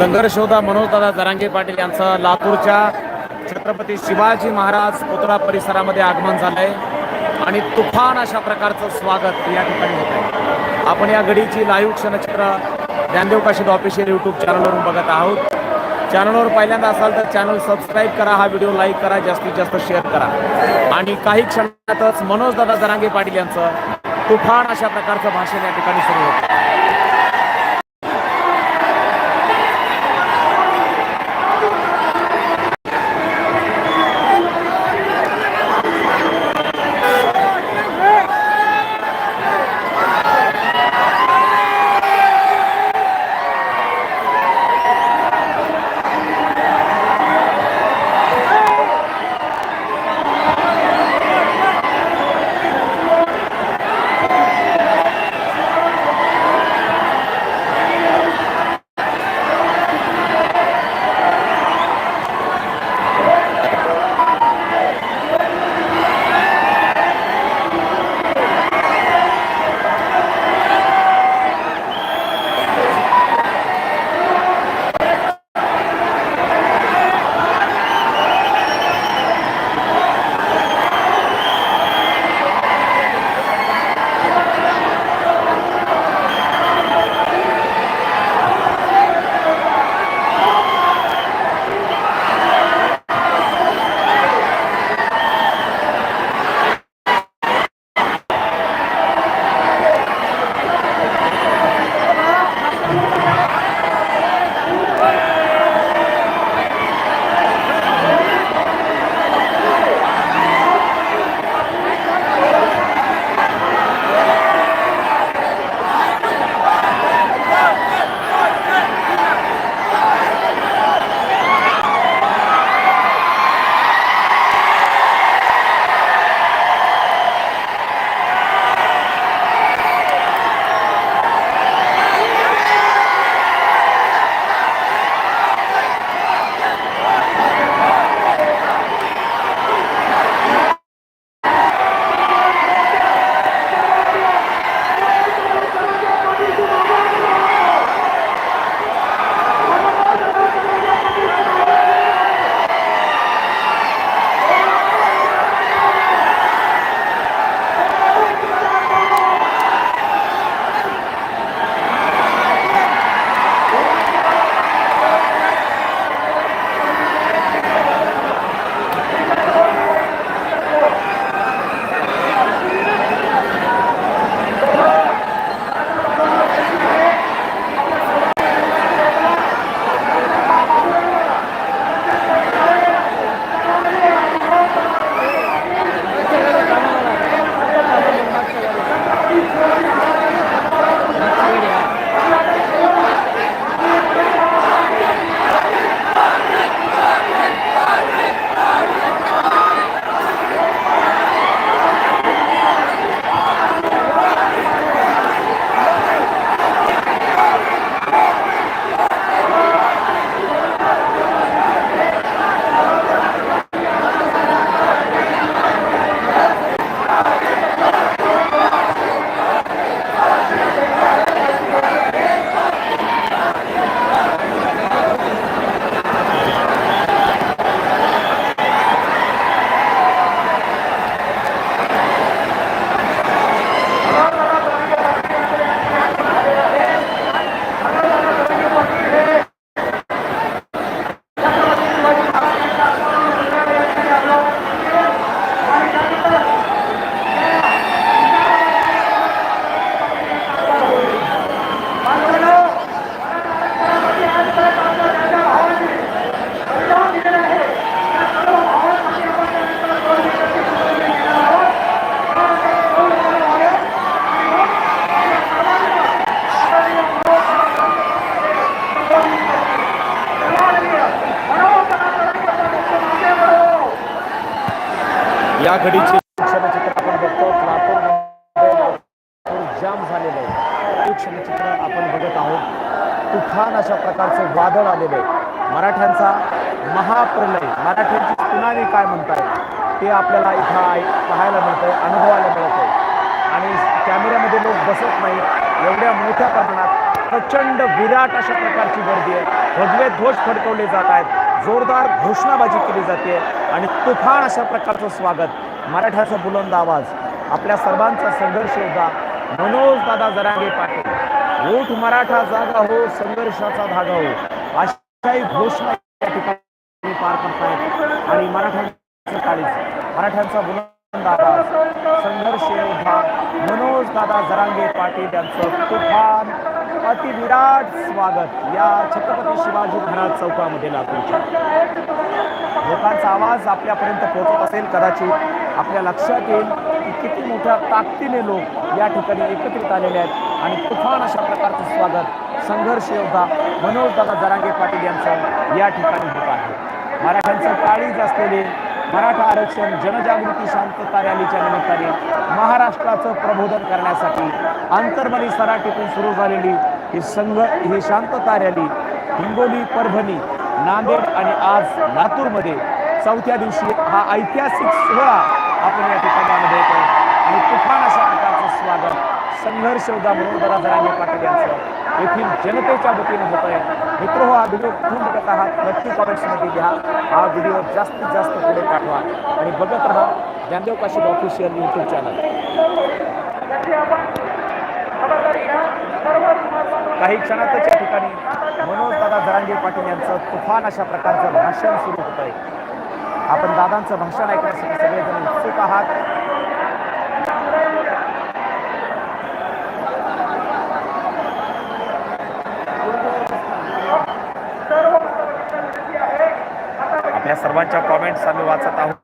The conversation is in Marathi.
संघर्ष होता. मनोजदादा जरांगे पाटील यांचं लातूरच्या छत्रपती शिवाजी महाराज पुतळा परिसरामध्ये आगमन झालंय. आणि तुफान अशा प्रकारचं स्वागत या ठिकाणी होत आहे. आपण या घडीची लाईव्ह क्षणचित्र ज्ञानदेव काशीद ऑफिशियल यूट्यूब चॅनलवरून बघत आहोत. चॅनलवर पहिल्यांदा असाल तर चॅनल सबस्क्राईब करा हा व्हिडिओ लाईक करा जास्तीत जास्त शेअर करा. आणि काही क्षणातच मनोजदादा जरांगे पाटील यांचं तुफान अशा प्रकारचं भाषण या ठिकाणी सुरू होतं. या घडीचे क्षणचित्र आपण बघतो लातूर जाम झालेलं आहे. क्षणचित्र आपण बघत आहोत. तुफान अशा प्रकारचं वादळ आलेलं आहे. मराठ्यांचा महाप्रलय. मराठ्यांची सुनामी काय म्हणताय ते आपल्याला इथं पाहायला मिळतंय अनुभवायला मिळत आहे आणि कॅमेऱ्यामध्ये लोक बसत नाहीत. एवढ्या मोठ्या प्रमाणात प्रचंड विराट अशा प्रकारची गर्दी आहे. भगवे ध्वज फडकवले जात आहेत. जोरदार घोषणाबाजी केली जाते आणि तुफान अशा प्रकारचं स्वागत. मराठ्याचा बुलंद आवाज आपल्या सर्वांचा संघर्ष होता. मनोज दादा जरांगे पाटील. ओठ मराठा जागा हो संघर्षाचा धागा हो. अशाही घोषणा या ठिकाणी पार पडतायत. आणि मराठ्यांचं काळीज मराठ्यांचा बुलंद आवाज संघर्ष योद्धा मनोज दादा जरांगे पाटील यांचं तुफान अतिविराट स्वागत. या छत्रपती शिवाजी महाराज चौकामध्ये लातूरच्या लोकांचा आवाज आपल्यापर्यंत पोहोचत असेल. कदाचित आपल्या लक्षात येईल की किती मोठ्या ताकदीने लोक या ठिकाणी एकत्रित आलेले आहेत. आणि तुफान अशा प्रकारचं स्वागत संघर्ष योद्धा मनोज दादा जरांगे पाटील यांचं या ठिकाणी होत आहे. मराठ्यांचं काळीज असलेले मराठा आरक्षण जनजागृती शांतता रॅलीच्या निमित्ताने महाराष्ट्राचं प्रबोधन करण्यासाठी आंतरमनी सराटीतून सुरू झालेली ही संघ ही शांतता रॅली हिंगोली परभणी नांदेड आणि आज लातूरमध्ये चौथ्या दिवशी हा ऐतिहासिक सोहळा आपण या ठिकाणामध्ये येतो. आणि तुफान अशा प्रकारचं स्वागत संघर्ष योद्धा मनोदरा जरांगे पाटील यांचं येथील जनतेच्या वतीनं होत आहे मित्र हो हा व्हिडिओ कुठून बघत आहात. नक्की कमेंट्समध्ये लिहा. हा व्हिडिओ जास्तीत जास्त पुढे पाठवा आणि बघत राहा Dnyandev Kashid official YouTube channel काही क्षणातच या ठिकाणी मनोज दादा जरांगे पाटील यांचं तुफान अशा प्रकारचं भाषण सुरू होत आहे. आपण दादांचं भाषण ऐकण्यासाठी सगळेजण उत्सुक आहात. आपल्या सर्वांच्या कॉमेंट्स आम्ही वाचत आहोत.